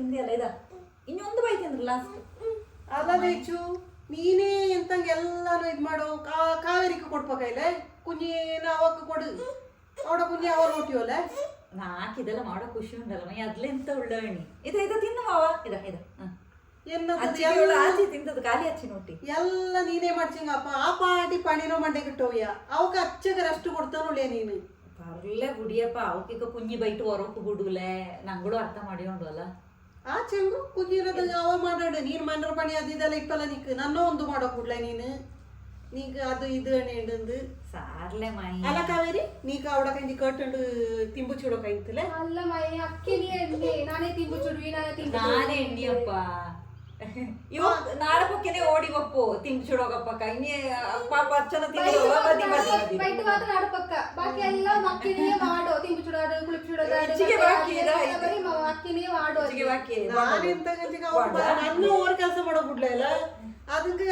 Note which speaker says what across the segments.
Speaker 1: ತಿಂದೆ ಅಲ್ಲ ಇದ ಇನ್ನೊಂದು ಬೈ ತಿಂದ್ರಿ ಲಾಸ್ಟ್
Speaker 2: ಅಲ್ಲ ನೀನೇ ಎಂತಂಗ ಎಲ್ಲಾನು ಇದ್ ಮಾಡೋ ಕೊಡ್ಪ ಕೊಡ್ಬೇಕೈಲೆ ಕುಂಜಿನ ಅವಕ್ಕ ಕೊಡು. ಅವಡ ಕುಂಜಿ ಅವ್ರು ಕೊಟ್ಟಿವಲ್ಲ
Speaker 1: ನಾಕ್ ಇದೆಲ್ಲ ಮಾಡೋ ಖುಷಿ ಉಂಟಲ್ಲ ಮೈ ಅದ್ಲೆಂತ ಉಳ್ಳವಣಿ ಇದು ಇದು ತಿನ್ನುವವ ಇದ ಇದ. ಆಚಿ ತಿಂದದ್ದು ಖಾಲಿ ಹಚ್ಚಿ ನೋಟಿ.
Speaker 2: ಎಲ್ಲ ನೀನೇ ಮಾಡ್ಚಿಂಗಪ್ಪ ಆ ಪಾಟಿ ಪಣಿನೋ ಮಂಡೆ ಗಿಟ್ಟೋಯ್ಯ ಅಷ್ಟು ಅಚ್ಚಗರಷ್ಟು ಕೊಡ್ತಾನುಳೆ ನೀನು.
Speaker 1: ಪರ್ಲೆ ಗುಡಿಯಪ್ಪ ಅವಕ್ಕೆ ಕುಂಜಿ ಬೈಟು ಹೊರಕ್ಕೆ ಬಿಡುಲೆ. ನಂಗಳು ಅರ್ಥ ಮಾಡಿಕೊಂಡಲ್ಲ
Speaker 2: ಆ ಚಂಗು ಕುಗಿರದ ಅವ ಮಾಡೋಡ ನೀನು ಮನರ ಪಣಿ ಅದು ಇದೆಲ್ಲ ಇಪ್ಪಲ್ಲ ನಿಕ್ ನನ್ನ ಒಂದು ಮಾಡೋ ಕೂಡ್ಲ ನೀನು ನೀಗ ಅದು ಇದು ಅಣ್ಣೆಂಡು
Speaker 1: ಸಾರ್ಲೆ ಮೈ
Speaker 2: ಅಲ್ಲ ಕಾವೇರಿ ನೀಗ ಅವಡ ಕೈಂದಿ ಕಟ್ಟಂಡು ತಿಂಬು ಚೂಡೋ ಕೈಂತಲೆ
Speaker 3: ಅಲ್ಲ ಮೈ ಅಕ್ಕಿ ನೀ ನಾನೇ ತಿಂಬು ಚುಡು ನಾನೇ ತಿಂಬು
Speaker 1: ನಾನೇ ಎಣ್ಣಿ ಅಪ್ಪ ಇವಾಗ ನಾಳೆ ಪಕ್ಕನೆ ಓಡಿ ಬಪ್ಪು ತಿಂಗ್ ಚುಡೋಗಪ್ಪ ಕೈನಿ ಪಾಪ ಬದಿ ಬದಿ
Speaker 3: ಬೈಟ್ ಮಾತ್ರ ಪಕ್ಕ ಬಾಕಿ ಎಲ್ಲ ಮಕ್ಕಿನೇ ಮಾಡು.
Speaker 1: ಹೆಚ್ಚಿಗೆ ಬಾಕಿ ಇದೆ.
Speaker 3: ಬರೀ ಮಾಡು.
Speaker 1: ಹೆಚ್ಚಿಗೆ ಬಾಕಿ
Speaker 2: ನಾನೆಂತ ಗಂಜಿಗೆ ಅವ್ರು ಬ- ನನ್ನ ಓರ್ ಕೆಲಸ ಮಾಡೋ ಬಿಡ್ಲೆ ಅಲ್ಲ ಅದಕ್ಕೆ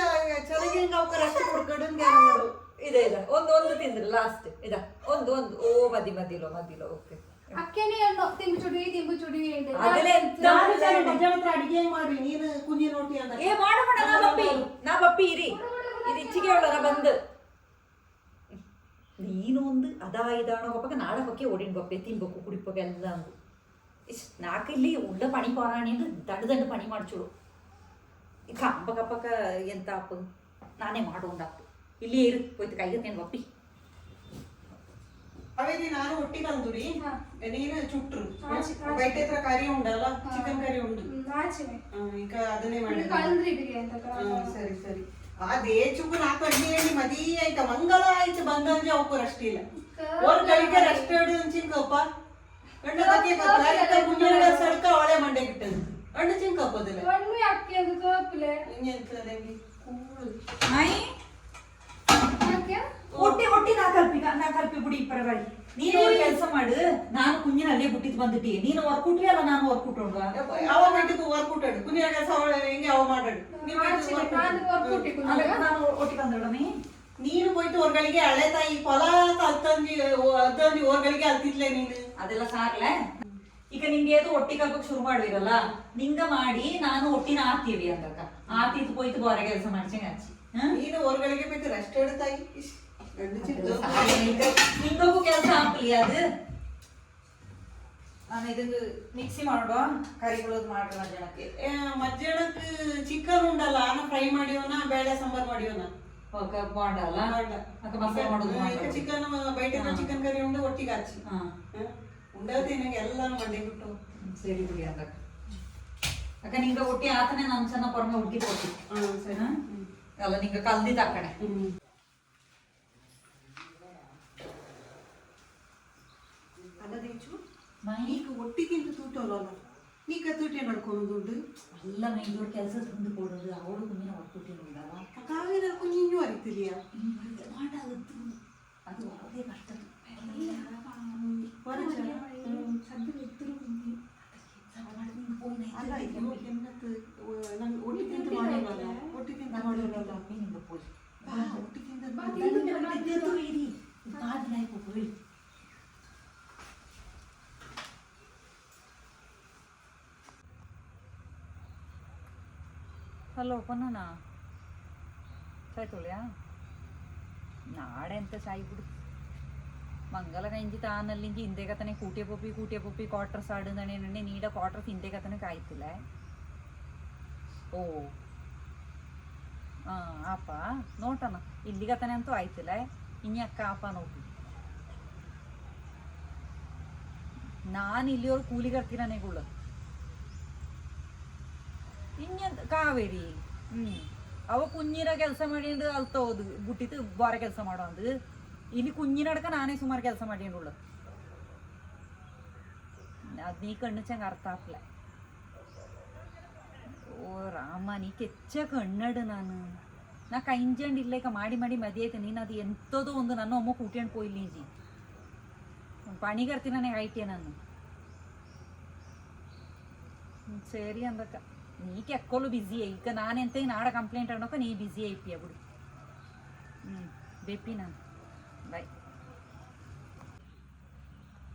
Speaker 2: ಚೆನ್ನಾಗಿ ಅವಕ್ಕ ಅಷ್ಟು ಕೊಡ್ಕಡಂಗೆ ಮಾಡು.
Speaker 1: ಇದೆ ಇದೆ. ಒಂದು ಒಂದು ತಿಂದ್ರೆ ಲಾಸ್ಟ್ ಇದ. ಒಂದು ಒಂದು. ಓ ಮದಿ ಮದಿಲೋ ಮದಿಲೋ ಓಕೆ ಇಚ್ಚಿಗೆಯುಳ್ಳರ ಬಂದು ನೀನು ಒಂದು ಅದಾ ಇದಾಣೋ ಹೋಗಕ್ಕೆ ನಾಳೆ ಬಗ್ಗೆ ಓಡಿನ ಬಪ್ಪೆ ತಿನ್ಬೇಕು ಕುಡಿಬೇಕು ಎಲ್ಲ ಅಂದು ಇಸ್ ನಾಕಿಲ್ಲಿ ಉಳ್ಳ ಪಣಿ ಪಾರಾಣಿ ಅಂದ್ರೆ ದಂಡ ದಂಡ ಪಣಿ ಮಾಡ್ಚೋಳು ಈಗ ಅಪ್ಪಕ್ಕ ಅಪ್ಪಕ್ಕ ಎಂತ ಅಪ್ಪ ನಾನೇ ಮಾಡೋಂಡಾಗ್ತು ಇಲ್ಲಿಯೇ ಇರು ಹೋಯ್ತು ಕೈಗೆ ಬಪ್ಪಿ
Speaker 2: ನಾನು ಹತ್ರ ಕರಿ ಉಂಡಲ್ಲ ಚಿಕನ್ ಕರಿ ಉಂಡು.
Speaker 3: ನಾಚಿವೆ
Speaker 2: ಹಾ, ಈಗ ಅದನ್ನೇ ಮಾಡಿ
Speaker 3: ಕಳಂದ್ರಿ ಬಿರಿಯಾನಿ ಅಂತ
Speaker 2: ಹಾ, ಸರಿ ಸರಿ. ಅದೇ ಚುಕ್ಕು ನಾಲ್ಕು ಅಡ್ಡಿ ಹೇಳಿ ಮದಿ ಆಯ್ತ? ಮಂಗಲ ಆಯ್ತು ಬಂದಂಜೆ ಅವಕ್ಕೂ ಅಷ್ಟಿಲ್ಲ ಅವ್ರ ಓರ್ ಗಳಿಗೆ ರಷ್ಟ ಹಿಡಿದು ಚಿಂಕಪ್ಪ ಗಂಡ ಬಗ್ಗೆ ಕುഞ്ഞിನ ಸಡ್ಕ ಅವಳೆ ಮಂಡೆ ಗಿಟ್ಟದು ಅಣ್ಣ ಚಿಂಕಪ್ಪದಿಲ್ಲ ಕೂಳು.
Speaker 1: ಮೈ ಒಟ್ಟಿ ಒಟ್ಟಿ ನಾ ಕಲ್ಪಿಗ ನಾ ಕಲ್ಪಿ ಬಿಡಿ ಪರವಾಗಿ. ನೀನು ಅವ್ರ ಕೆಲಸ ಮಾಡು ನಾನು ಕುಂಜಿನ ಅಲ್ಲೇ ಬಿಟ್ಟಿದ್ ಬಂದಿಟ್ಟಿ ನೀನು ಹೊರ್ಕುಟ್ವಿ ಅಲ್ಲ ನಾನು ಹೊರ್ಕುಟ್ಟೋಣ
Speaker 2: ಅವ ಮಾಡಿದ್ದು ಹೊರ್ಕುಟ್ಟಾಡು ಕುಂಜಿನ ಕೆಲಸ ಅವಳ ಹೆಂಗೆ ಅವ ಮಾಡಾಡು
Speaker 3: ನಾನು
Speaker 1: ಒಟ್ಟಿಗೆ ಬಂದೋಡಮಿ
Speaker 2: ನೀನು ಹೋಯ್ತು ಹೊರ್ಗಳಿಗೆ ಹಳೆ ತಾಯಿ ಫಲ ಅತ್ತಂದಿ ಅತ್ತಂದಿ ಹೊರ್ಗಳಿಗೆ ಅಲ್ತಿದ್ಲೆ ನೀನು?
Speaker 1: ಅದೆಲ್ಲ ಸಾರ್ಲೆ ಈಗ ನಿಂಗೆ ಅದು ಒಟ್ಟಿಗೆ ಹಾಕೋಕ್ ಶುರು ಮಾಡಿರಲ್ಲ ನಿಂಗ ಮಾಡಿ ನಾನು ಒಟ್ಟಿನ ಆತೀವಿ ಅಂದಕ್ಕ ಆತಿದ್ ಹೋಯ್ತು ಹೊರಗೆ ಕೆಲಸ ಮಾಡ್ಸಂಗ್ ಹಚ್ಚಿ
Speaker 2: ನೀನು ಹೊರ್ಗಳಿಗೆ ಬಿತ್ತು ರೆಸ್ಟ್ ತಾಯಿ?
Speaker 1: ಕೆಲಸ ಅದು ನಾನು ಇದನ್ನು ಮಿಕ್ಸಿ ಮಾಡುವ ಕರಿಗಳದ್ ಮಾಡ್ರಿ ಮಧ್ಯಾಹ್ನಕ್ಕೆ
Speaker 2: ಚಿಕನ್ ಉಂಡಲ್ಲ ಆನ ಫ್ರೈ ಮಾಡಿಯೋನ ಬೇಳೆ ಸಾಂಬಾರ್ ಮಾಡಿಯೋನ
Speaker 1: ಓಕೆ ಅಕ್ಕ ಮಸಾಲೆ ಮಾಡೋದು
Speaker 2: ಚಿಕನ್ ಬೈಟಿನ. ಚಿಕನ್ ಕರಿ ಉಂಡು ಒಟ್ಟಿಗೆ ಹಚ್ಚಿ
Speaker 1: ಹಾ
Speaker 2: ಉಂಡದೇನಾಗ ಎಲ್ಲಾನು ಮಂಡೆ ಬಿಟ್ಟು
Speaker 1: ಸರಿ ಬಿಡಿ ಅದಕ್ಕ ಅಕ್ಕ ನಿಂಗ ಒಟ್ಟಿ ಆತನೇ ನಮ್ಮ ಚೆನ್ನ ಪರ್ಮ ಹುಡುಕಿ ಕೊಟ್ಟಿ ಅಲ್ಲ ನಿಂಗೆ ಕಲ್ದಿದ್ದ ಆ ಕಡೆ
Speaker 2: ಮೈನಿಗೆ ಒಟ್ಟಿಗಿಂತ ತೂಟೋಲ್ಲ ನೀ ಕತ್ತೂಟೆ ನಡ್ಕೊಳ್ಳೋದುಂಡು
Speaker 1: ಎಲ್ಲ ಮೈದೋಡು ಕೆಲಸ ತಂದು ಕೊಡೋದು ಅವಳು ಕುಂಜಿನ ಒಟ್ಟುಟಿ ಉಂಡಲ್ಲ
Speaker 2: ಕಾಗೆ ನಡ್ಕೊ ನೀನು ಅರಿತಿದೀಯ
Speaker 1: ಮಾಡಾಗುತ್ತೆ ಅದು ಯಾವುದೇ ಕಷ್ಟ
Speaker 2: ಅಲ್ಲ ಇದು ಹೆಮ್ಮತ್ತು ನಂಗೆ ಒಟ್ಟಿಗಿಂತ ಮಾಡೋಲ್ಲ ಒಟ್ಟಿಗಿಂತ ಮಾಡೋಲ್ಲ ಮೀನಿಂದ ಪೋಲಿ ಒಟ್ಟಿಗಿಂತ ಇರಿ ಕಾದಿನಾಯ್ಕು ಹೋಯ್ತು
Speaker 1: ಹಲೋ ಪನ್ನನ ಚಾಯ್ ತೊಳೆಯಾ ನಾಡೆ ಎಂತ ಚಾಯ್ ಬಿಡು ಮಂಗಲ കഴിഞ്ഞിട്ട് താന്നല്ലെങ്കിൽ ഇന്ത്യക്കത്തനെ കൂട്ടിയ പൊപ്പി കൂട്ടിയ പൊപ്പി ക്വാർട്ടർസ് ആടുന്നണെ നീട ക്വാർട്ടർസ് ഇന്ത്യക്കത്തനെ കായ്ത്തില്ലേ ಓ ಆ ಆಪ ನೋಟನ ಇಲ್ಲಿಗತನೆ ಅಂತೂ ಆಯ್ತಿಲ್ಲ ಇನಿ ಅಕ್ಕ ಆಪ ನೋಟು ನಾನು ಇಲ್ಲಿಯವ್ರು ಕೂಲಿ ഇഞ്ഞ കാവേരി? അവ കുഞ്ഞിനെ കെൽസം മടിയുണ്ട് അത്തോത് കുട്ടിത്ത് വേറെ കെൽസം മാടാണ്ട് ഇനി കുഞ്ഞിനടക്ക നാനേ സുമാർ കെൽസം മടിയുണ്ടുള്ളു അത് നീ കണ്ണുച്ച കറുത്താക്കില്ല ഓ റാമ നീ കെച്ച കണ്ണട് നാന്ന്. നാ കഞ്ചണ്ടില്ലേക്ക മാടി മാടി മതിയായിട്ട് നീ അത് എന്തോ ഒന്ന് നന്ന ഒമ്മ കൂട്ടിയാണ് പോയില്ലേ ജി പണി കറുത്തി നന്നെ കഴിക്കാൻ അന്ന് ശരി എന്തൊക്കെ. ನೀ ఎక్కువలు బిజీ ಈಗ ఇక ನಾಡ ಕಂಪ್ಲೇಂಟ್ కంప్లైంట్ ನೀ నీ బిజీ అయిపోయి ಹ್ಞೂ ಬೇಪಿ బాయ్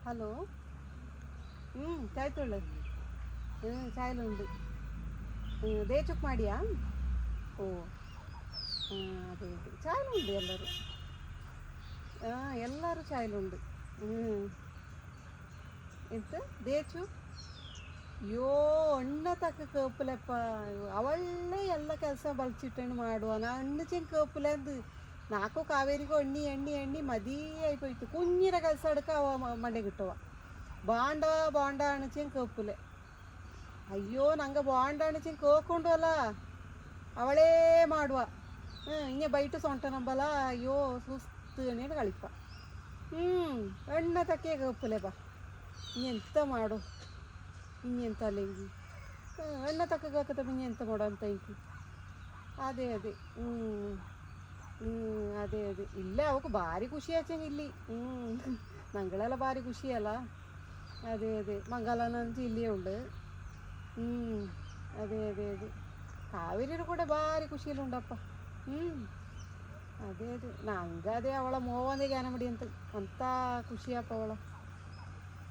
Speaker 2: ಹಲೋ ಹ್ಞೂ ಚಾಯ್ ತೊಳ್ಳ. ಹ್ಞೂ ಚಾಯ್ಲುಂಡು ದೇಚುಕ್ ಮಾಡಿಯಾ? ಓ ಅದೇ ಚಾಯ್ಲುಂಡು ಎಲ್ಲರೂ? ಹಾಂ, ಎಲ್ಲರೂ ಚಾಯ್ಲುಂಡು ಹ್ಞೂ ಎಂತ? ದೇಚು ಅಯ್ಯೋ ಅಣ್ಣ ತಕ್ಕ ಕೇಪಲೆಪ್ಪ ಅವಳೇ ಎಲ್ಲ ಕೆಲಸ ಮಾಡುವ ನಾ ಅಣ್ಣ ಚಿಂಗ್ ಕೇಪಲೆಂದು ನಾಲ್ಕು ಕಾವೇರಿಗೂ ಎಣ್ಣಿ ಎಣ್ಣಿ ಎಣ್ಣಿ മതിയായി പോയിട്ട് ಕೆಲಸ ಅಡ್ಕ ಅವ മണ്ടി കിട്ടുക ಬಾಂಡ ಬಾಂಡ അണിച്ചും കേപ്പിൽ ಅಯ್ಯೋ ನಂಗೆ ಬಾಂಡ ಅಣಿಚಿನ ಕೇಳ್ಕೊಂಡು ಅಲ್ಲ ಅವಳೇ ಮಾಡುವ ഇങ്ങനെ ಬೈಟು ಸೊಂಟ നമ്പല ಅಯ್ಯೋ ಸುಸ್ತು എണ്ണീട് ಕಳಿಪ್ಪ ಹ್ಞೂ ಎಣ್ಣ ತಕ್ಕೆ ಕೇಪಲೆಪ್ಪ ಎಂತ ಮಾಡು ಇನ್ನೆಂತ ಅಲ್ಲ ಹಿಂಗೆ ಅಣ್ಣ ತಕ್ಕಗಾಕತ್ತ ಹಿಂಗೆ ಎಂತ ಮಾಡೋ ಅಂತ ಇಂಕಿ ಅದೇ ಅದೇ ಹ್ಞೂ ಹ್ಞೂ ಅದೇ ಅದೇ ಇಲ್ಲೇ ಅವಕ್ಕೆ ಭಾರಿ ಖುಷಿ ಆಚಂಗೆ ಇಲ್ಲಿ ಹ್ಞೂ ನಂಗಳೆಲ್ಲ ಭಾರಿ ಖುಷಿ ಅಲ್ಲ ಅದೇ ಅದೇ ಮಂಗಲನಂತ ಇಲ್ಲಿಯೇ ಉಂಡು ಹ್ಞೂ ಅದೇ ಅದೇ ಅದೇ ಕಾವೇರಿರು ಕೂಡ ಭಾರಿ ಖುಷಿಯಲ್ಲಿ ಉಂಡಪ್ಪ ಹ್ಞೂ ಅದೇ ಅದೇ ನಂಗೆ ಅದೇ ಅವಳ ಮೋವಂದೇ ಜ್ಞಾನ ಮಡಿ ಅಂತ ಅಂತ ಖುಷಿಯಪ್ಪ ಅವಳ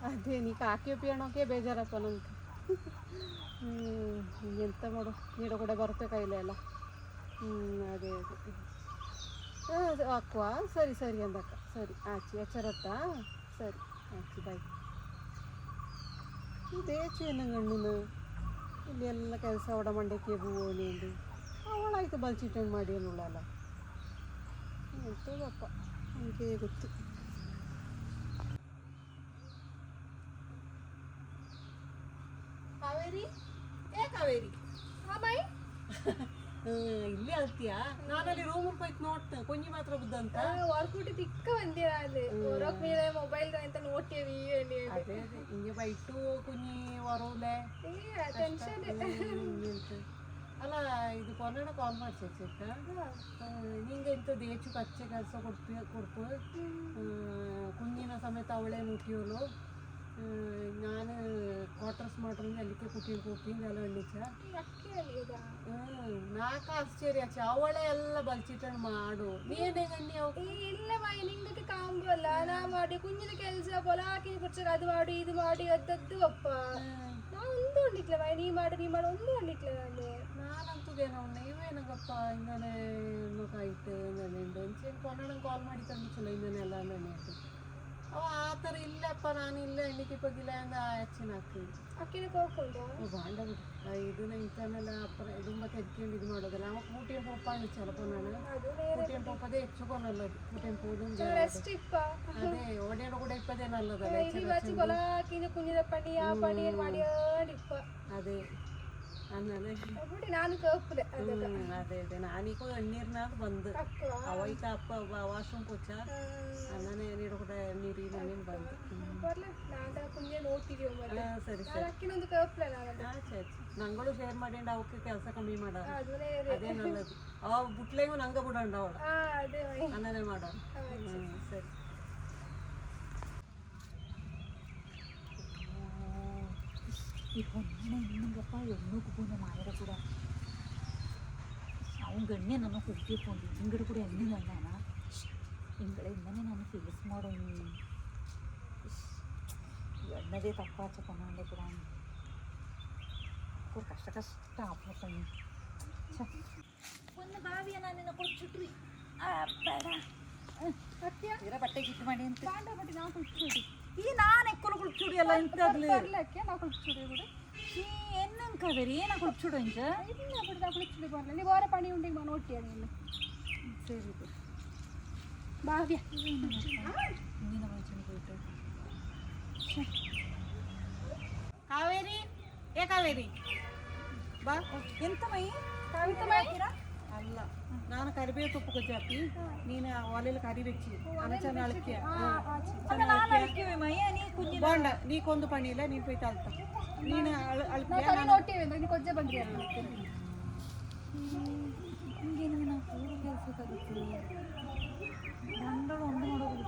Speaker 2: ಅದೇ, ನೀ ಕಾಕಿ ಒಪ್ಪಿಯೋಣಕ್ಕೆ ಬೇಜಾರಪ್ಪ ನನಗೆ. ಹ್ಞೂ ಎಂತ ಮಾಡು ನೀಡ ಕೂಡ ಬರುತ್ತೆ ಕೈಲೇ ಎಲ್ಲ. ಹ್ಞೂ ಅದೇ ಅದೇ. ಅದು ಅಕ್ವಾ ಸರಿ ಸರಿ ಅಂದಕ್ಕ. ಸರಿ, ಆಚಿ, ಎಚ್ಚರತ್ತಾ? ಸರಿ, ಆಚಿ ಬಾಯ್ ಇದೇಚು ಏನಂಗಣ್ಣನು ಇಲ್ಲಿ ಎಲ್ಲ ಕೆಲಸ ಒಡ ಮಂಡಕ್ಕೆ ಹೂವೋನಿ ಎಂದು ಅವಳಾಯ್ತು ಬಲ್ಚಿಟ್ಟಂಗೆ ಮಾಡಿ ಅನ್ನೋಳಲ್ಲ. ಎಂತದಪ್ಪ? ನನಗೆ ಗೊತ್ತು. ಕಾವೇರಿ? ಏ ಕಾವೇರಿ? ಹಾ ಇಲ್ಲಿ ಅಲ್ತೀಯಾ ನಾನಲ್ಲಿ ರೂಮ್ ಹೋಯ್ತು ನೋಡ್ತ ಕೊಂಜಿ ಮಾತ್ರ ಬುದ್ಧ
Speaker 3: ಅಂತ ಹೊರಕೂಟಿ ತಿಕ್ಕ ಬಂದಿರ ಅಲ್ಲಿ? ಹೊರಕ್ ಮೇಲೆ ಮೊಬೈಲ್ ಅಂತ ನೋಡ್ತೀವಿ
Speaker 2: ಅದೇ ಹಿಂಗೆ ಬೈಟು ಕುಂಜಿ ಹೊರಲೆ
Speaker 3: ಟೆನ್ಷನ್
Speaker 2: ಅಲ್ಲ ಇದು ಕೊನೆಡ ಕಾಲ್ ಮಾಡ್ಸಿ ಚಿಕ್ಕ ನಿಂಗೆ ಇಂಥದ್ದು ಹೆಚ್ಚು ಕಚ್ಚೆ ಕೆಲಸ ಕೊಡ್ತೀವಿ ಕೊಡ್ತು? ಕುಂಜಿನ ಸಮೇತ ಅವಳೆ ಮುಟ್ಟಿಯೋಳು
Speaker 3: ഞാൻ ക്വാർട്ടേഴ്സ് മാത്രം എനിക്ക് കുട്ടികൾക്ക് കുട്ടിയും വില വെള്ളിച്ചാശ്ചര്യാച്ച അവളെ എല്ലാം വലിച്ചിട്ടാണ് മാടോ. നീ എന്നെ കാണുമ്പോടി കുഞ്ഞിനെ കെൽസ പോലെ ആക്കിനെ കുറിച്ച് അത് പാടി
Speaker 2: ഇത് പാടി അത് അത് വപ്പ. ഒന്നും ഒന്നും ഇങ്ങനെ കൊല്ലണം കോൽമാടി തന്നെ ഇങ്ങനെ അല്ലാതെ തന്നെയായിട്ട് ಅವ ಆ ಥರ ಇಲ್ಲಪ್ಪ ನಾನು ಇಲ್ಲ ಹೆಣ್ಣಿಗೆ ಬಗ್ಗಿಲ್ಲ ಅಂದ ಆಚಿನ ಹಾಕ್ತೀನಿ
Speaker 3: ಅಕ್ಕಿನ ಕೋಕೊಂಡು
Speaker 2: ಬಾಂಡ ಬಿಡು ಇದು ನಂಗೆ ತಾನೆಲ್ಲ ಅಪ್ಪರ ತುಂಬ ತೆಗ್ಕೊಂಡು ಇದು ಮಾಡೋದಲ್ಲ ಅವ ಕೂಟಿನ ಪಪ್ಪ ಅನಿಸಲ್ಲಪ್ಪ ನಾನು ಕೂಟಿನ ಪಪ್ಪದೇ ಹೆಚ್ಚುಕೊನಲ್ಲ ಕೂಟಿನ ಪೋದು ಅದೇ ಒಡೆಯನ ಕೂಡ
Speaker 3: ಇಪ್ಪದೇನಲ್ಲದಲ್ಲ
Speaker 2: ಅದೇ
Speaker 3: ನಾನು ಕೋಪುಲೆ ಅದು
Speaker 2: ಅದೇ. ನಾನೀಗ ಎಣ್ಣೀರ್ನಾಗ ಬಂದು. ಅಪ್ಪ ವಾಶ್ರೂಮ್ ಅನ್ನನೆ ನೀರು ಕೂಡ ನೀರು ನಾನೇನು ಬಂದು.
Speaker 3: ಸರಿ ನಾನು
Speaker 2: ಸರಿ.
Speaker 3: ನಾನು ನಾನು
Speaker 2: ನಂಗಳು ಶೇರ್ ಮಾಡಿ ಅವಕ್ಕೆ ಕೆಲಸ ಕಮ್ಮಿ ಮಾಡ.
Speaker 3: ಅದು
Speaker 2: ಅವ ಬುಟ್ಲೆಗೂ ನಂಗ ಬಿಡೋಣ ಅವಳು. ಅನ್ನನೇ ಮಾಡೋಣ ಸರಿ.
Speaker 1: ಈ ಹೊನ್ನೆ ಇನ್ನಂಗಪ್ಪ ಎಣ್ಣು ಕುಪ್ಪುನ ಮಾಯರ ಕೂಡ ಅವ್ನ ಗಣ್ಯ ನನ್ನ ಕುಟ್ಟಿಕೊಂಡು ಹಿಂಗಡೆ ಕೂಡ ಎಣ್ಣೆ ಗಣ್ಯನ ಹಿಂಗಳಿಂದನೇ ನಾನು ಫೇಸ್ ಮಾಡೋ ಎಣ್ಣದೇ ತಪ್ಪಾಚ ಪನ್ನಾಂಡೆ ಕೂಡ ಕೂಡ ಕಷ್ಟ ಕಷ್ಟ ಆಪ್ಲಪ್ಪಣ್ಣಿ ಒಂದು ಬಾವಿಯ ನಾನು ಕೊಡ್ಚಿಟ್ರಿ ಬೇಡ
Speaker 3: ಸತ್ಯ
Speaker 1: ತೀರ ಬಟ್ಟೆ ಗಿಟ್ಟು ಮಾಡಿ ಅಂತ
Speaker 3: ಬಾಂಡ ಬಟ್ಟಿ ನಾವು ಕುಳಿಚುಡಿ
Speaker 1: ಈ ನಾನು ಎಕ್ಕಲು ಕುಳ್ಚುಡಿ ಎಲ್ಲ ಇಂಥದ್ಲು
Speaker 3: ಬರ್ಲಕ್ಕೆ ನಾವು ಕುಳಿಚುಡಿ ಬಿಡು
Speaker 1: ಈ ಎನ್ನನ್ ಕಾವೇರಿ ಏನ ಕುಳ್ಚುಡು ಇಂಚ
Speaker 3: ಇಲ್ಲ ಬಿಡು ನಾವು ಕುಳಿಚುಡಿ ಬರ್ಲ ನೀವು ಅವರ ಪಣಿ ಉಂಡಿಗೆ ಮಾ ನೋಡ್ತೀಯ ನೀನು
Speaker 1: ಸರಿ ಬಿಡು
Speaker 3: ಬಾವ್ಯ
Speaker 1: ಹಿಂದಿನ ಮುಂಚೆನೆ ಹೋಯ್ತು
Speaker 2: ಕಾವೇರಿ ಏ ಕಾವೇರಿ ಬಾ
Speaker 1: ಎಂತ ಮೈ
Speaker 3: ಎಂತ ಮೈ?
Speaker 2: ಅಲ್ಲ ನಾನು ಕರಿಬೇವು ತುಪ್ಪ ಕೊಚ್ಚಿ ಹಾಕಿ ನೀನು ಒಲೆಯಲ್ಲಿ ಕರಿ ಬೆಚ್ಚಿ ಅನ್ನ ಚೆನ್ನ ಅಳಕ್ಕಿಯ
Speaker 1: ನಾನು ಅಳ್ಕಿವೆ
Speaker 2: ಬೋಂಡ ನೀಕೊಂದು ಪಣಿ ಇಲ್ಲ ನೀನು ಪೈತ ಅಳ್ತ ನೀನು
Speaker 3: ಅಳ್ತ ನೋಡ್ತೀವಿ ಅಂದ್ರೆ ನೀನು ಕೊಜ್ಜೆ ಬಂದ್ರಿ ಅಲ್ಲ
Speaker 1: ಹಿಂಗೇನಿಗೆ ನಾವು ಪೂರ ಕೆಲಸಕ್ಕಾಗುತ್ತೆ ಗಂಡಳು ಒಂದು
Speaker 3: ನೋಡೋದು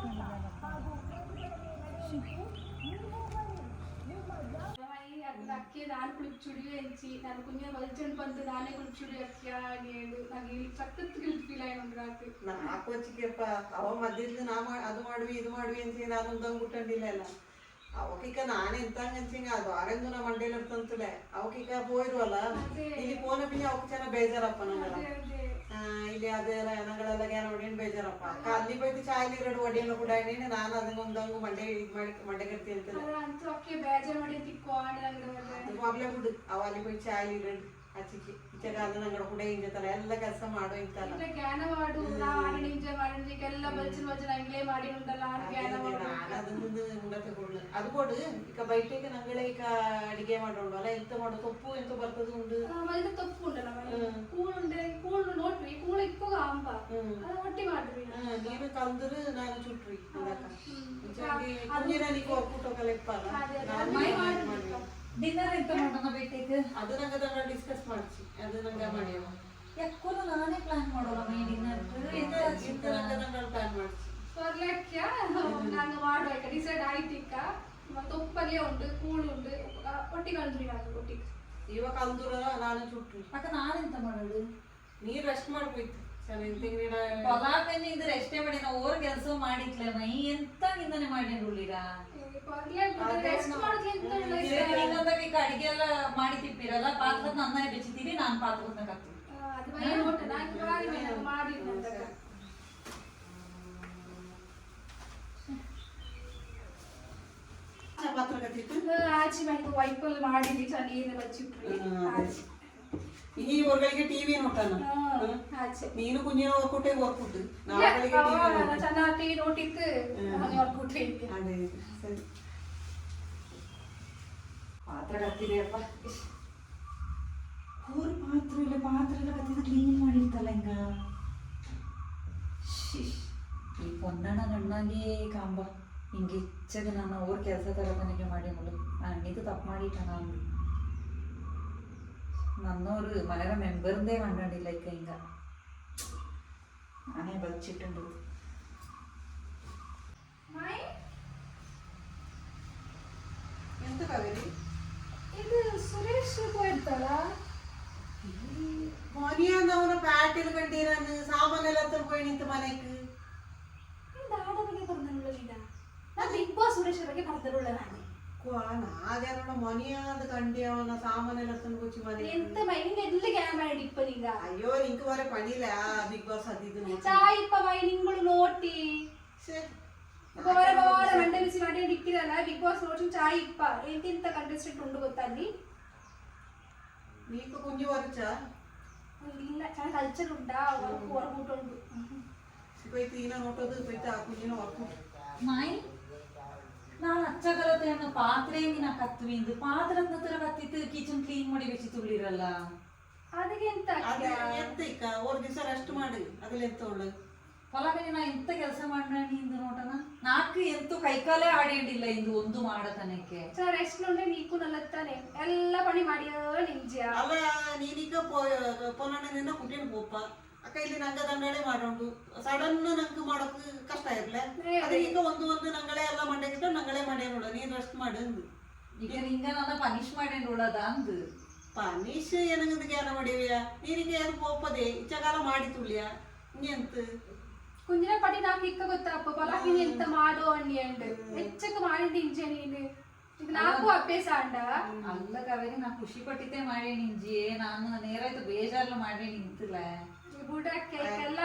Speaker 3: అక్కే దాని కుడికి చుడి వేయించి దాని కొంచెం ಇಲ್ಲಿ ಸಖತ್ ಫೀಲ್ ಆಗಿ ಒಂದು ರಾತ್ರಿ
Speaker 4: ನಾನು ಹಾಕೋಚಿಕೆಪ್ಪ ಅವ ಮಧ್ಯದಿಂದ ನಾ ಅದು ಮಾಡುವಿ ಇದು ಮಾಡುವಿ ಅಂತ ನಾನು ಒಂದಂಗ್ ಬಿಟ್ಟಂಡಿಲ್ಲ ಎಲ್ಲ
Speaker 2: ಎಂತ ಅಂಚಿಂಗ ಅದು ಆರೆಂದು ನಮ್ಮ ಮಂಡೇಲಿ ಇರ್ತಂತಲೆ ಅವಕಿಕ ಹೋಯ್ರುವಲ್ಲ ಇಲ್ಲಿ ಫೋನ್ ಪಿಂಜ ಅವಕ್ಕೆ ಚೆನ್ನಾಗಿ ಬೇಜಾರಪ್ಪ ನಂಗಲ್ಲ. ಇಲ್ಲಿ ಅದೇ ನನಗಳೆಲ್ಲ ಗ್ಯಾನ ಹೊಡಿಯನ್ ಬೇಜಾರಪ್ಪ. ಅಕ್ಕ ಅಲ್ಲಿ ಬೈದು ಚಾಯ್ಲಿ ಎರಡು ಒಡಿಯನ್ನು ಕೂಡ ನೀನು ನಾನು ಅದನ್ನೊಂದಂಗು ಮಂಡೆ ಇದು ಮಾಡಿ ಮಂಡೆ ಕಟ್ಟಿ ಅಂತಲ್ಲ
Speaker 3: ಅಂತೂ
Speaker 2: ಪ್ರಾಬ್ಲಮ್ ಬಿಡು ಅವ ಅಲ್ಲಿ ಬೈ ಚಾಯ್ಲಿ ಎರಡು ಹಚ್ಚಿಕ್ಕಿ ಈಚೆಗೆ ಅದು ನಂಗಡ ಕೂಡ ಹಿಂಗತ್ತಲ್ಲ ಎಲ್ಲ ಕೆಲಸ ಮಾಡೋ ಇಂತಲ್ಲ
Speaker 3: ಇಲ್ಲ ಜ್ಞಾನ ಮಾಡು ನಾ ಆನಂದ ಎಂಜಾಯ್ ಮಾಡಿದ್ದಕ್ಕೆಲ್ಲ ಬಲ್ಚಿನ ವಚನ ಹಂಗೆ ಮಾಡಿ ಉಂಟಲ್ಲ ಜ್ಞಾನ ಮಾಡು
Speaker 2: ನಾನು ಅದೊಂದು ಉಂಡ ತಗೊಂಡು ಅದು ಕೊಡು ಈಗ ಬೈಟಿಗೆ ನಂಗಳೇ ಈಗ ಅಡಿಗೆ ಮಾಡೋಣ ಅಲ್ಲ ಎಂತ ಮಾಡೋ ಸೊಪ್ಪು ಎಂತ ಬರ್ತದ ಉಂಡು
Speaker 3: ಮಲ್ದ ತಪ್ಪು ಉಂಟಲ್ಲ ಕೂಳುಂಡೆ ಕೂಳು ನೋಡ್ರಿ ಕೂಳು ಇಕ್ಕೋಗ ಅಂಬ ಅದು ಒಟ್ಟಿ ಮಾಡ್ರಿ
Speaker 2: ಹಾ, ನೀನು ಕಲ್ದ್ರು ನಾನು ಚುಟ್ರಿ ಅಂದಕ್ಕ ಈಚೆಗೆ ಕುಂಜಿನ ನೀ ಕೊರ್ಕುಟೋ ಕಲೆಪ್ಪಲ್ಲ ನಾನು ಮಾಡಿ
Speaker 1: ಡಿನ್ನರ್ ಎಂತ ಮಾಡೋಣ ಬೇಕೈತೆ
Speaker 2: ಅದು ನಂಗೆ ಅದನ್ನ ಡಿಸ್ಕಸ್ ಮಾಡ್ಸಿ. ಅದು ನಂಗೆ ಮಾಡ್ಯಾವ
Speaker 1: ಯಾಕೋಲ ನಾನೇ ಪ್ಲಾನ್ ಮಾಡೋಣ ಮೈ ಡಿನ್ನರ್ ಎಂತ
Speaker 2: ಇಂತ ನಂಗೆ ನಂಗೆ ಪ್ಲಾನ್ ಮಾಡ್ಸಿ.
Speaker 3: ಸ್ವರ್ಲಕ್ಯ ನಾನು ಮಾಡುವಾಗ ಡಿಸೈಡ್ ಆಯ್ತಿಕ್ಕ ಮತ್ತೆ ಉಪ್ಪಲ್ಲೇ ಉಂಟು ಕೂಳು ಉಂಟು ಒಟ್ಟಿಗೆ ಒಟ್ಟಿ ಕಲ್ದ್ರಿ ನಾನು ಒಟ್ಟಿಗೆ.
Speaker 2: ಇವಾಗ ಅಂದ್ರ ನಾನು ಚುಟ್ರಿ
Speaker 1: ಅಕ್ಕ ನಾನೆಂತ ಮಾಡೋದು?
Speaker 2: ನೀ ರೆಸ್ಟ್ ಮಾಡ್ಬೇಕು.
Speaker 1: ಪಲಾಕನ್ನಿ ಇದ್ರೆ ಎಷ್ಟೇ ಮಾಡಿ ನಾವು ಓರ್ ಕೆಲಸ ಮಾಡಿದ್ಲೆ ಮೈ. ಎಂತ ನಿಂದನೆ ಮಾಡಿ ಅಡಿಗೆ ಎಲ್ಲ ಮಾಡಿ ತಿಪ್ಪಿರಲ್ಲ ಪಾತ್ರದ ಬೆಚ್ಚಿತೀರಿ ನಾನು ಪಾತ್ರದ
Speaker 3: ನಾನು ಬಾರಿ ಮಾಡಿ ನಂತರ
Speaker 2: ಪಾತ್ರ ಕತ್ತಿತ್ತು
Speaker 3: ಆಚೆ ಮನೆಗೆ ವೈಪಲ್ ಮಾಡಿದ್ವಿ ಚೆನ್ನಾಗಿ ಬಚ್ಚಿಟ್ರಿ ಆಚೆ
Speaker 2: ಈ ಊರ್ಗಳಿಗೆ ಟಿವಿ
Speaker 3: ಆಚೆ.
Speaker 2: ನೀನು ಕುಂಜಿನ ಓರ್ಕುಟೆ ಓರ್ಕುಟ್ಟು
Speaker 3: ಇಲ್ಲ,
Speaker 2: ನಾವುಗಳಿಗೆ ಟಿವಿ
Speaker 3: ಅವ ಚೆನ್ನಾಗಿ ಟೀ ನೋಟಿತ್ತು ಹಾಗೆ ಹೊರ್ಬಿಟ್ರಿ
Speaker 2: ಅದೇ ಸರಿ.
Speaker 1: ಪಾತ್ರ ಪಾತ್ರ ಇಲ್ಲ ಪಾತ್ರ ಎಲ್ಲ ಕ್ಲೀನ್ ಮಾಡಿರ್ತಲ್ಲ ಹಿಂಗ. ಈ ಪೊನ್ನಣ್ಣ ನಣ್ಣಾಗೆ ಕಾಂಬ. ಹಿಂಗೆ ಇಚ್ಛಗೆ ನಾನು ಅವ್ರ ಕೆಲಸ ತರ ತನಗೆ ಮಾಡಿ ನೋಡು ಅಣ್ಣಿದು ತಪ್ಪು ಮಾಡಿಟ್ಟ ನಾನು ನನ್ನವರು ಮನೆಯ ಮೆಂಬರ್ದೇ ಕಂಡಿಲ್ಲ ಈಗ ಹಿಂಗ ನಾನೇ ಬಚ್ಚಿಟ್ಟು
Speaker 2: ಎಂತ ಕಾವೇರಿ
Speaker 3: ಇದು ಸುರೇಶ್ ಹೋಯ್ತಲ್ಲ
Speaker 2: ಮೊನಿಯಂದವನ ಪ್ಯಾಟಿಲ್ ಕಂಡೀರನ್ ಸಾಮಾನೆಲ್ಲ ತಂದ್ಕೊಂಡು ನಿಂತ ಮನೆಗೆ
Speaker 3: ಇಂದ ಆಡ ಬಗ್ಗೆ ಬಂದಲ್ಲ ಈಗ ನಾ ಬಿಗ್ ಬಾಸ್ ಸುರೇಶ್ ಬಗ್ಗೆ ಬರ್ದರುಳ್ಳ ನಾನು
Speaker 2: ನಾಗ್ಯಾರ ಮೊನಿಯಾದ ಕಂಡಿ ಅವನ ಸಾಮಾನೆಲ್ಲ ತಂದ್ಕೊಚ್ಚಿ ಮನೆ
Speaker 3: ಎಂತ ಮೈ ನಿಂಗೆ ಎಲ್ಲಿ ಗ್ಯಾನ್ ಮಾಡಿ ಇಪ್ಪನೀಗ
Speaker 2: ಅಯ್ಯೋ ನಿಂಕ ವರೆ ಪಣಿಲ್ಲ ಬಿಗ್ ಬಾಸ್ ಅದಿದ್ದು ನೋಡಿ
Speaker 3: ಚಾಯ್ ಇಪ್ಪ ಮೈ ನಿಂಗಳು ನೋಟಿ
Speaker 2: ಛೆ,
Speaker 3: ಬೋರ ಬೋರ ಮಂಡೆ ಬಿಸಿ ಮಾಡಿ ಇಕ್ಕಿರಲ್ಲ ಬಿಗ್ ಬಾಸ್ ನೋಡಿ ಚಾಯ್ ಇಪ್ಪ ಎಂತಿಂತ ಕಂಟೆಸ್ಟೆಂಟ್ ಉಂಡು ಗೊತ್ತಲ್ಲಿ
Speaker 2: ನೀಕು ಕುಂಜಿ ವರಚ
Speaker 3: ಇಲ್ಲ ಚೆನ್ನಾಗಿ ಕಲ್ಚರ್ ಉಂಟಾ ವರ್ಕ್ ವರ್ಕ್ ಊಟ ಉಂಟು
Speaker 2: ಸಿಗೋಯ್ತು ಈನ ನೋಟೋದು ಬೈತ ಆ ಕುಂಜಿನ ವರ್ಕು
Speaker 1: ಮಾಯಿ ನಾನು ಅಚ್ಚಗಲತೆಯನ್ನು ಪಾತ್ರೆ ನಾ ಕತ್ತುವಿಂದು ಪಾತ್ರೆ ಹತ್ರ ಕತ್ತಿತ್ತು ಕಿಚನ್ ಕ್ಲೀನ್ ಮಾಡಿ ಬೆಚ್ಚಿ ತುಳಿರಲ್ಲ
Speaker 3: ಅದಕ್ಕೆ ಎಂತ
Speaker 2: ಅದೇ ಒಂದು ಇಕ್ಕ ಓರ್ ದಿವಸ ರೆಸ್ಟ್ ಮಾಡಿ. ಅದ್ರಲ್ಲಿ ಎಂತ ಒಳ್ಳೆ
Speaker 1: ಹೊಲಗಡೆ ನಾ ಎಂತ ಕೆಲಸ ಮಾಡ್ರೆ ಇಂದು ನೋಡಣ? ನಾಲ್ಕು ಎಂತೂ ಕೈಕಾಲೇ ಆಡಿಡಿಲ್ಲ ಇಂದು ಒಂದು ಮಾಡತನಕ್ಕೆ.
Speaker 3: ಸರ್ ಎಷ್ಟು ನೋಡ್ರೆ ನೀಕು ನಲ್ಲತ್ತಾನೆ ಎಲ್ಲ ಪಣಿ ಮಾಡಿಯೋ ನಿಂಜ
Speaker 2: ಅಲ್ಲ ನೀನೀಗ ಪೊನ್ನಣ್ಣನಿಂದ ಕುಟ್ಟಿನ ಪೋಪ ಅಕ್ಕ ಇಲ್ಲಿ ನಂಗ ದಂಡಳೆ ಮಾಡೋದು. ಸಡನ್ ನಂಗೆ ಮಾಡೋಕ್ ಕಷ್ಟ ಇರ್ಲೆ. ಅದೇ ಈಗ ಒಂದು ಒಂದು ನಂಗಳೆ ಎಲ್ಲ ಮಂಡ್ಯಾಗಿಟ್ಟು ನಂಗಳೆ ಮಾಡ್ಯ ನೋಡ ನೀನ್ ರೆಸ್ಟ್ ಮಾಡು ಅಂದು.
Speaker 1: ಈಗ ನಿಂಗ ನನ್ನ ಪನಿಷ್ ಮಾಡೇಂಡುಳದ ಅಂದು.
Speaker 2: ಪನಿಷ್ ಏನಂಗದ ಗ್ಯಾನ ಮಾಡಿವ್ಯ? ನೀರಿಗೆ ಏನು ಪೋಪದೆ ಇಚ್ಚಗಾಲ ಮಾಡಿ ತುಳ್ಯ. ನಿಂತ
Speaker 3: ಕುಂಜಿನ ಪಟಿ ನಾಕ್ ಇಕ್ಕ ಗೊತ್ತಪ್ಪ ಪಲಾಕಿನಿ ಎಂತ ಮಾಡೋ ಅಣ್ಣಿ ಅಂಡ್ ಹೆಚ್ಚಕ್ಕೆ ಮಾಡಿದ್ದು ಇಂಜ ನೀನು. ನಾಲ್ಕು ಅಭ್ಯಾಸ ಅಂಡ
Speaker 1: ಅಲ್ಲ ಕಾವೇರಿ ನಾ ಖುಷಿ ಪಟ್ಟಿದ್ದೆ ಮಾಡಿ ನಿಂಜಿ ನಾನು ನೇರಾಯ್ತು ಬೇಜಾರ್ಲ ಮಾಡೇ ನಿಂತಿಲ್ಲ
Speaker 3: ಬುಡಕ್ಕೆ ಎಲ್ಲ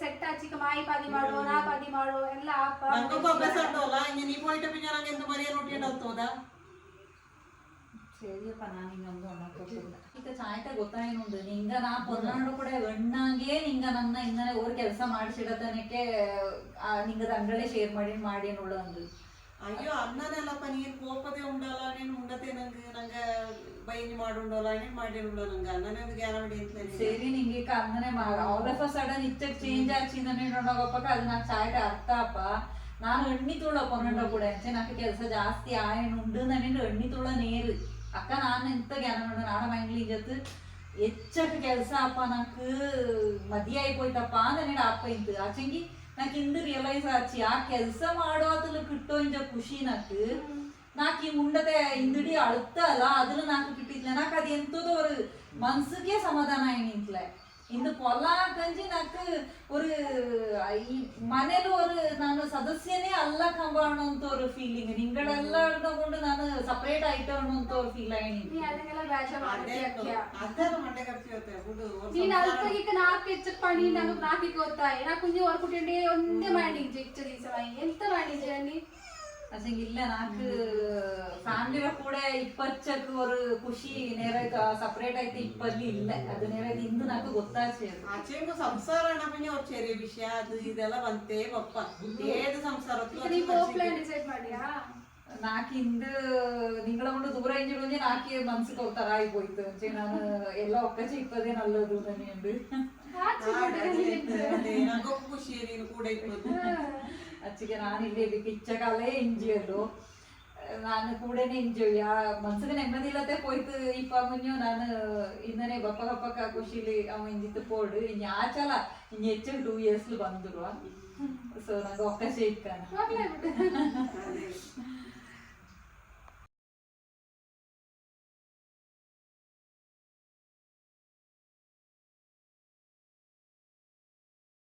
Speaker 3: ಸೆಟ್ ಹಚ್ಚಿಕ ಮಾಯಿ ಪಾದಿ ಮಾಡೋ ನಾ ಪಾದಿ ಮಾಡೋ ಎಲ್ಲ ಆಪ
Speaker 2: ನಂಗೊಬ್ಬ ಅಭ್ಯಾಸ ಉಂಟಲ್ಲ ಇನ್ನು ನೀ ಪೋಯ್ಟ ಪಿಂಜ ನಂಗೆ ಎಂತ ಮರಿಯ ನೋಟಿಂಡ್ ಹೋಗ್ತೋದಾ
Speaker 1: ಸರಿಯಪ್ಪ ನಾನು ಇನ್ನೊಂದು ಅಣ್ಣ ಈಗ ಸಾಯ್ತ ಗೊತ್ತಾಯೇನುಂದು ನಿಂಗ ನಾ ಪೊನ್ನಾಡು ಕೂಡ ಎಣ್ಣಾಗೆ ನಿಂಗ ನನ್ನ ಇನ್ನೇ ಓರ್ ಕೆಲಸ ಮಾಡಿಸಿಡತನಕ್ಕೆ ನಿಂಗದ ಅಂಗಳೆ ಶೇರ್ ಮಾಡಿ ಮಾಡಿ ನೋಡು ಅಂದು
Speaker 2: ಅಯ್ಯೋ ಅನ್ನನಲ್ಲಪ್ಪ ನೀನು ಕೋಪದೇ ಉಂಡಲ್ಲ ನೀನು ಉಂಡತೆ ನಂಗೆ ನಂಗೆ ಬೈನಿ ಮಾಡುಂಡಲ್ಲ ನೀನು ಮಾಡಿರುಂಡಲ್ಲ ನಂಗೆ ಅನ್ನನೇ ಒಂದು ಜ್ಞಾನ ಮಾಡಿ ಅಂತ
Speaker 1: ಸೇರಿ ನಿಂಗೆ ಅನ್ನನೇ ಮಾಡ ಆಲ್ ಆಫ್ ಅ ಸಡನ್ ಇಚ್ಚಕ್ಕೆ ಚೇಂಜ್ ಆಚಿ ನಾನು ನೋಡೋಗಪ್ಪಕ್ಕ ಅದು నాకు ಚಾಯ್ಟ ಅತ್ತಪ್ಪ ನಾನು ಎಣ್ಣಿ ತುಳಪ್ಪ ನೋಡೋ ಕೂಡ ಅಂಚೆ నాకు ಕೆಲಸ ಜಾಸ್ತಿ ఆయన ఉండు నేను ఎన్ని తుళ నేరు అక్క నాన్న ఎంత జ్ఞానం ఉండు నాన్న మైండ్లీ చెప్తూ ಹೆಚ್ಚಕ್ಕೆ ಕೆಲಸ ಅಪ್ಪ నాకు ಮದಿ ಆಯ್ಕೋಯ್ತಪ್ಪ ಅಂತ ಹೇಳಿ ಅಪ್ಪ ಇಂತು ಆಚೆಂಗಿ నాకిందు రియలైజ్ ఆచి ఆ కెల్స ಮಾಡೋ ಅದ್ರಲ್ಲಿ ಕಿಟ್ಟೋ ಇಂಜ ಖುಷಿ ನಾಕ್ నాకు ఈ ఉండదే ఇందుడి అడుగుతా అలా అదిలో నాకు కిట్టిట్లే నాకు అది ఎంతో మనసుకే సమాధానం అయిన ఇంట్లో இந்த பொல்லா கஞ்சி நாக்கு ஒரு ಈ ಮನೇಲಿ ஒரு ನಾನು ಸದಸ್ಯನೇ ಅಲ್ಲ ಕಂಬಾಣ ಅಂತ ஒரு ಫೀಲಿಂಗ್ ನಿಂಗಳೆಲ್ಲ ತಗೊಂಡು ನಾನು ಸಪರೇಟ್ ಆಯ್ತು ಅನ್ನೋಂತ ஒரு ಫೀಲ್ ಆಗಿ
Speaker 3: ನೀ ಅದಕ್ಕೆಲ್ಲ ಬೇಜಾರ್
Speaker 2: ಅದೇ
Speaker 3: ಮಾಡ್ತೀಯ
Speaker 2: ಅದರ ಮಂಡೆ ಖರ್ಚು ಇವತ್ತೆ ಬಿಡು ಅವ್ರ್
Speaker 3: ನೀನ್
Speaker 2: ಸಂಸಾರ-
Speaker 3: ಅಲ್ಪಗಿಕ್ಕ ನಾಲ್ಕು ಹೆಚ್ಚಕ್ ಪಣಿ ನಂಗೆ ನಾಲ್ಕಿಗೆ ಗೊತ್ತಾಯಿ ನಾ ಕುಂಜಿ ಹೊರ್ಕುಟ್ಟಿಂಡೆ ಒಂದೇ ಮಾಡಿ ಹೆಚ್ಚ ದಿವಸ ಎಂತ ಮಾಡಿದ್ಯ ನೀ
Speaker 1: இல்ல நாக்கு ஃபேமிலியில கூட ಇಪ್ಪತ್ತಕ್ಕೆ ஒரு ಖುಷಿ ನೇರೈತ ಸಪರೇಟ್ ಐತೆ ಇಪ್ಪಲ್ಲಿ ಇಲ್ಲ. ಅದು ನೇರೈತ ಇಂದು ನಾಕು ಗೊತ್ತಾಚೆ
Speaker 2: ಆಚೆಗೂ ಸಂಸಾರ ನಮಗೆ ಅವ್ರ ಚೇರಿ ವಿಷಯ ಅದು ಇದೆಲ್ಲ ಬಂತೇ ಏದು ಸಂಸಾರ
Speaker 3: ನೀವು ಪ್ಲಾನ್ ಡಿಸೈಡ್ ಮಾಡಿಯಾ
Speaker 1: ನಾಕಿಂದ ನಿಂಗಳ ಒಂದು ದೂರ ಇಂಜಿಡೊಂದು ನಾಕಿ ಮನ್ಸಿಗೆ ಹೋಗ್ತಾರ ಆಗಿ ಹೋಯ್ತು. ಅಂಚೆ ನಾನು ಎಲ್ಲ ಒಕ್ಕಚೆ ಇಪ್ಪದೇ ನಲ್ಲದು
Speaker 2: ನನಗೆ ಖುಷಿ ನೀನು ಕೂಡ ಇಪ್ಪತ್ತು
Speaker 1: ಅಚ್ಚಿಗೆ ನಾನು ಇಲ್ಲಿ ಇದಕ್ಕೆ ಇಚ್ಚಕಾಲೇ ಇಂಜಿಯಲ್ಲು ನಾನು ಕೂಡನೇ ಎಂಜಾಯ್ ಯಾ ಮನ್ಸಿಗೆ ನೆಮ್ಮದಿ ಇಲ್ಲದೆ ಹೋಯ್ತು ಇಪ್ಪ ಮುನ್ಯು ನಾನು ಇಂದನೆ ಗಪ್ಪ ಗಪ್ಪಕ್ಕ ಖುಷಿಲಿ ಅವ ಇಂದಿತ್ತು ಪೋಡು ಇನ್ನು ಆಚಲ ಇನ್ನು ಹೆಚ್ಚು ಟೂ ಇಯರ್ಸ್ ಬಂದ್ರು ಸೊ ನಂಗೆ ಒಕ್ಕಸೆ ಇಕ್ಕನ
Speaker 2: ಅದೇ